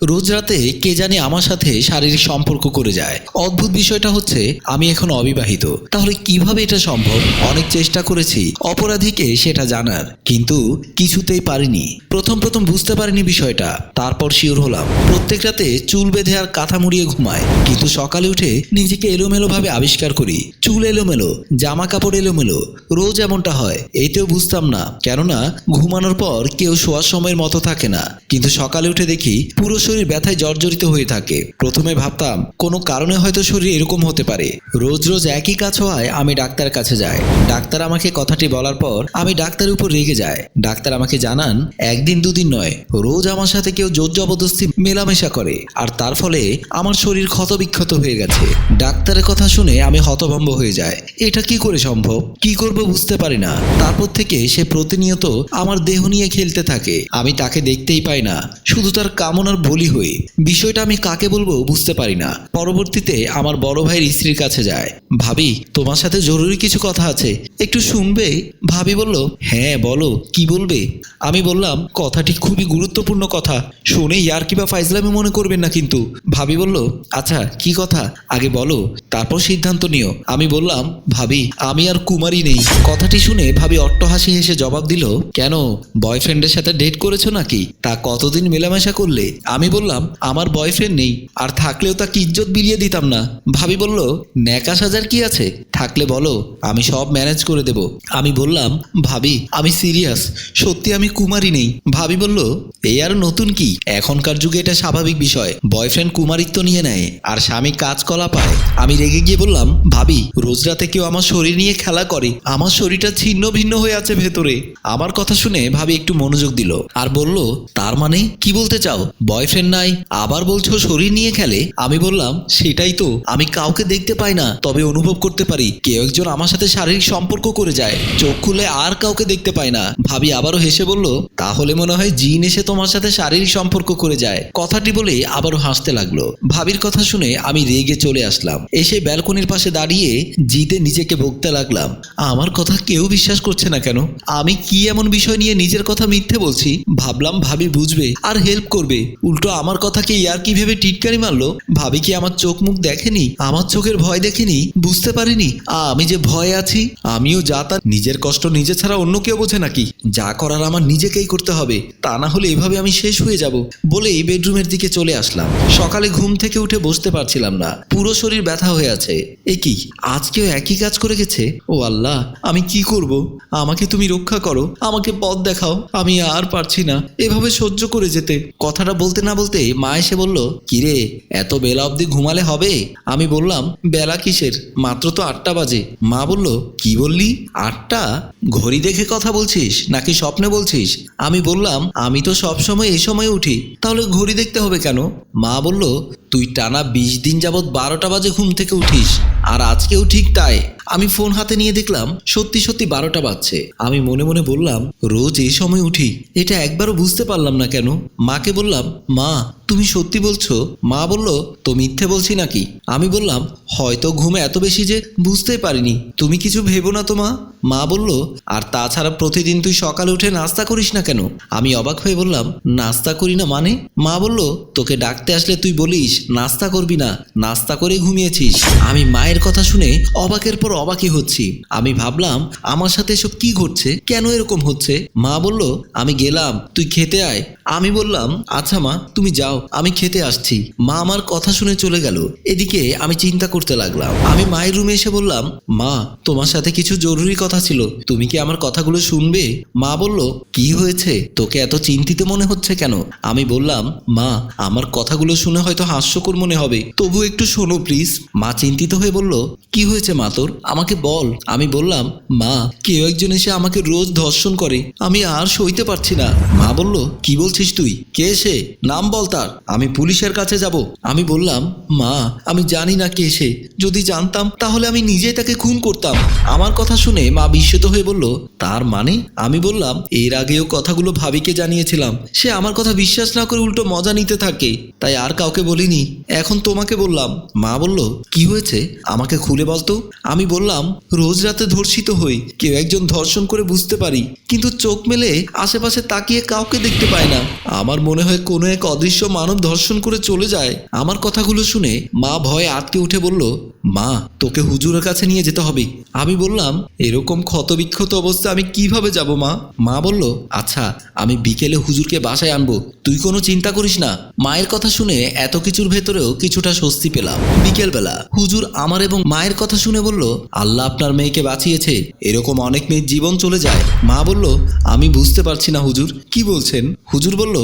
রোজ রাতে কে জানি আমার সাথে শারীরিক সম্পর্ক করে যায়। অদ্ভুত বিষয়টা হচ্ছে, আমি এখন অবিবাহিত। তাহলে কীভাবে এটা সম্ভব? অনেক চেষ্টা করেছি, অপরাধীকে সেটা জানার, কিন্তু কিছুতেই পারিনি। প্রথম প্রথম বুঝতে পারিনি বিষয়টা, তারপর শিওর হলাম। প্রত্যেক রাতে চুল বেঁধে আর কাঁথা মুড়িয়ে ঘুমায়, কিন্তু সকালে উঠে নিজেকে এলোমেলো ভাবে আবিষ্কার করি। চুল এলোমেলো জামা কাপড় এলোমেলো, রোজ এমনটা হয়, এইতেও বুঝতাম না। কেননা, ঘুমানোর পর কেউ শোয়ার সময়ের মতো থাকে না, কিন্তু সকালে উঠে দেখি পুরো শরীর ব্যথায় জর্জরিত হয়ে থাকে। প্রথমে ভাবতাম, কোনো কারণে হয়তো শরীর এরকম হতে পারে। রোজ রোজ একই কাজ হওয়ায় আমি ডাক্তার কাছে যাই। ডাক্তার আমাকে কথাটি বলার পর আমি ডাক্তারের উপর রেগে যাই। ডাক্তার আমাকে জানান, একদিন দুদিন নয়, রোজ আমার সাথে কেউ জোর জবরদস্তি মেলামেশা করে। আর তার ফলে আমার শরীর ক্ষতবিক্ষত হয়ে গেছে। ডাক্তারের কথা শুনে আমি হতভম্ব হয়ে যায় এটা কি করে সম্ভব? কি করব বুঝতে পারি না। তারপর থেকে সে প্রতিনিয়ত আমার দেহ নিয়ে খেলতে থাকে। আমি তাকে দেখতেই পাই না। শুধু তার কামনার বলি হই বিষয়টা আমি কাকে বলব বুঝতে পারি না। পরবর্তীতে আমার বড় ভাইয়ের স্ত্রীর কাছে যায়। ভাবি, তোমার সাথে জরুরি কিছু কথা আছে। একটু শুনবে? ভাবি বলল হ্যাঁ বলো, কি বলবে? আমি বললাম, কথাটি খুবই গুরুত্বপূর্ণ কথা। শুনে ইয়ার কিবা ফাইজলামি মনে করবেন না কিন্তু। ভাবি বলল আচ্ছা কি কথা? আগে বলো, তারপর সিদ্ধান্ত নিও। আমি বললাম, ভাবি, আমি আর কুমারী নেই। কথাটি শুনে ভাবি অট্টহাসি হেসে জবাব দিল, কেন, বয়ফ্রেন্ডের সাথে ডেট করেছ নাকি? তা কতদিন মেলামেশা করলে? আমি বললাম, আমার বয়ফ্রেন্ড নেই, আর থাকলেও তাকে ইজ্জত বিলিয়ে দিতাম না। ভাবি বলল, ন্যাকা সাজার কি আছে? থাকলে বলো, আমি সব ম্যানেজ করে দেব। আমি বললাম, ভাবি, আমি সিরিয়াস সত্যি আমি কুমারী নেই। ভাবি বলল এই আর নতুন কি? এখনকার যুগে এটা স্বাভাবিক বিষয়। বয়ফ্রেন্ড কুমারিত্ব নিয়ে নেয়, আর স্বামী কাজ কলা পায়। আমি রেগে গিয়ে বললাম, ভাবি, রোজ রাতে কেউ আমার শরীর নিয়ে খেলা করে, আমার শরীরটা ছিন্ন ভিন্ন হয়ে আছে ভেতরে। আমার কথা শুনে ভাবি একটু মনোযোগ দিল, আর বলল, তার মানে? কি বলতে চাও? বয়ফ্রেন্ড নাই আবার বলছো শরীর নিয়ে খেলে? আমি বললাম, সেটাই তো। আমি কাউকে দেখতে পাই না, তবে অনুভব করতে পারি। কেউ একজন আমার সাথে শারীরিক সম্পর্ক করে যায়। চোখ খুলে আর কাউকে দেখতে পাই না। ভাবি আবারও হেসে বলল, তাহলে মনে হয় জিন এসে তোমার সাথে শারীরিক সম্পর্ক করে যায়। কথাটি বলে আবারও হাসতে লাগল। ভাবির কথা শুনে আমি রেগে চলে আসলাম। এসে ব্যালকনির পাশে দাঁড়িয়ে জিতে নিজেকে বকতে লাগলাম। আমার কথা কেউ বিশ্বাস করছে না কেন? আমি কি এমন বিষয় নিয়ে নিজের কথা মিথ্যে বলছি? ভাবলাম ভাবি বুঝবে আর হেল্প করবে। উল্টো আমার কথাকে ইয়ার কি ভেবে টিটকারি মারলো? ভাবি কি আমার চোখ মুখ দেখেনি? আমার চোখের ভয় দেখেনি? বুঝতে পারিনি। আমি যে ভয়ে আছি, আমিও যা তা নিজের কষ্ট নিজে ছাড়া অন্য কেউ বোঝে নাকি? যা করার আমার নিজেকেই করতে হবে। তা না হলে এভাবে আমি শেষ হয়ে যাব। বলেই বেডরুমের দিকে চলে আসলাম। সকালে ঘুম থেকে উঠে বসতে পারছিলাম না। পুরো শরীর ব্যথা হয়ে আছে। এ কি? আজকেও একই কাজ করে গেছে? ও আল্লাহ, আমি কি করব? আমাকে তুমি রক্ষা করো। আমাকে পথ দেখাও। আমি আর পারছি না এভাবে সহ্য করে যেতে। কথাটা বলতে না বলতে মা এসে বলল, কিরে, এত বেলা অবধি ঘুমালে হবে? আমি বললাম, বেলা কিসের? মাত্র তো আটটা বাজে। মা বলল, কি বললি? আটটা? ঘড়ি দেখে কথা বলছিস? নাকি স্বপ্নে বলছিস? আমি বললাম, আমি তো সব সময় এই সময় উঠি, তাহলে ঘড়ি দেখতে হবে কেন? মা বলল, তুই টানা বিশ দিন যাবৎ বারোটা বাজে ঘুম থেকে উঠিস। আর আজকেও ঠিক তাই। আমি ফোন হাতে নিয়ে দেখলাম সত্যি সত্যি বারোটা বাজছে। আমি মনে মনে বললাম, রোজ এই সময় উঠি। এটা একবারও বুঝতে পারলাম না কেন? মাকে বললাম, মা তুমি সত্যি বলছো? মা বলল, তো মিথ্যে বলছি নাকি? আমি বললাম, হয়তো ঘুমে এত বেশি যে বুঝতেই পারিনি। তুমি কিছু ভেবো না তো, মা? মা বলল, আর তাছাড়া প্রতিদিন তুই সকালে উঠে নাস্তা করিস না কেন? আমি অবাক হয়ে বললাম, নাস্তা করি না মানে? মা বলল, তোকে ডাকতে আসলে তুই বলিস, নাস্তা করবি না, নাস্তা করে ঘুমিয়েছিস। আমি মায়ের কথা শুনে অবাকের পর অবাকই হচ্ছি। আমি ভাবলাম, আমার সাথে এসব কি ঘটছে? কেন এরকম হচ্ছে? মা বলল, আমি গেলাম, তুই খেতে আয়। আমি বললাম আচ্ছা মা, তুমি যাও, আমি খেতে আসছি। মা আমার কথা শুনে চলে গেল। এদিকে আমি চিন্তা করতে লাগলাম। আমি মায়ের রুমে এসে বললাম, মা, তোমার সাথে কিছু জরুরি কথা ছিল। তুমি কি আমার কথাগুলো শুনবে? মা বলল, কি হয়েছে? তোকে এত চিন্তিত মনে হচ্ছে কেন? আমি বললাম, মা, আমার কথাগুলো শুনে হয়তো হাস্যকর মনে হবে। তবু একটু শোনো প্লিজ। মা চিন্তিত হয়ে বলল, কি হয়েছে মা তোর? আমাকে বল। আমি বললাম, মা, কেউ একজন এসে আমাকে রোজ ধর্ষণ করে। আমি আর সইতে পারছি না। মা বলল, কি বলছিস তুই? কে সে? নাম বল তার। আমি পুলিশের কাছে যাব। আমি বললাম, মা, আমি জানি না কে সে। যদি জানতাম, তাহলে আমি নিজেই তাকে খুন করতাম। আমার কথা শুনে মা বিস্মিত হয়ে বলল, তার মানে? আমি বললাম, এর আগেও কথাগুলো ভাবিকে জানিয়েছিলাম। সে আমার কথা বিশ্বাস না করে উল্টো মজা নিতে থাকে। তাই আর কাউকে বলিনি। এখন তোমাকে বললাম। মা বলল, কি হয়েছে? আমাকে খুলে বলতো আমি বললাম, রোজ রাতে ধর্ষিত হই। কেউ একজন ধর্ষণ করে বুঝতে পারি। কিন্তু চোখ মেলে আশেপাশে তাকিয়ে কাউকে দেখতে পায় না। আমার মনে হয় কোনো এক অদৃশ্য মানব ধর্ষণ করে চলে যায়। আমার কথাগুলো শুনে মা ভয়ে আটকে উঠে বলল, মা, তোকে হুজুরের কাছে নিয়ে যেতে হবে। আমি বললাম, এরকম ক্ষতবিক্ষত অবস্থা আমি কীভাবে যাব, মা? মা বলল আচ্ছা আমি বিকেলে হুজুরকে বাসায় আনব। তুই কোনো চিন্তা করিস না। মায়ের কথা শুনে এত কিছুর ভেতরেও কিছুটা স্বস্তি পেলাম। বিকেলবেলা হুজুর আমার এবং মায়ের কথা শুনে বলল, আল্লাহ আপনার মেয়েকে বাঁচিয়েছে। এরকম অনেক মেয়ের জীবন চলে যায়। মা বলল, আমি বুঝতে পারছি না হুজুর। কি বলছেন? হুজুর বলল,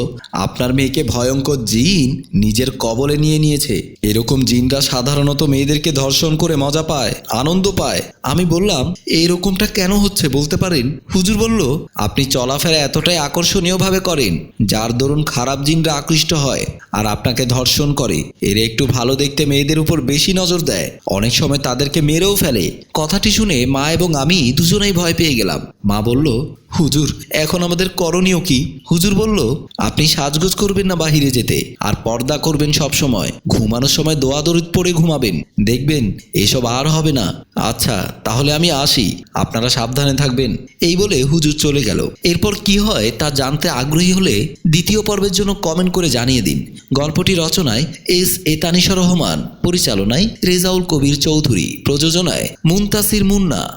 আপনার মেয়েকে ভয়ঙ্কর জিন নিজের কবলে নিয়ে নিয়েছে। এরকম জিনরা সাধারণত মেয়েদেরকে ধর্ষণ করে মজা পায়, আনন্দ পায়। আমি বললাম, এইরকমটা কেন হচ্ছে বলতে পারেন? হুজুর বলল, আপনি চলাফেরা এতটাই আকর্ষণীয়ভাবে করেন, যার দরুন খারাপ জিনরা আকৃষ্ট হয় আর আপনাকে ধর্ষণ করে। এর একটু ভালো দেখতে মেয়েদের উপর বেশি নজর দেয়। অনেক সময় তাদেরকে মেরেও ফেলে। কথাটি শুনে মা এবং আমি দুজনেই ভয় পেয়ে গেলাম। মা বলল হুজুর, এখন আমাদের করণীয় কি? হুজুর বলল, আপনি সাজগোজ করবেন না বাহিরে যেতে, আর পর্দা করবেন সব সময়। ঘুমানোর সময় দোয়া দরিদ পড়ে ঘুমাবেন। দেখবেন, এসব আর হবে না। আচ্ছা তাহলে আমি আসি। আপনারা সাবধানে থাকবেন। এই বলে হুজুর চলে গেল। এরপর কি হয়, তা জানতে আগ্রহী হলে দ্বিতীয় পর্বের জন্য কমেন্ট করে জানিয়ে দিন। গল্পটি রচনায় এস. এ তানিশা রহমান, পরিচালনায় রেজাউল কবির চৌধুরী, প্রযোজনায় মুনতাসির মুন্না।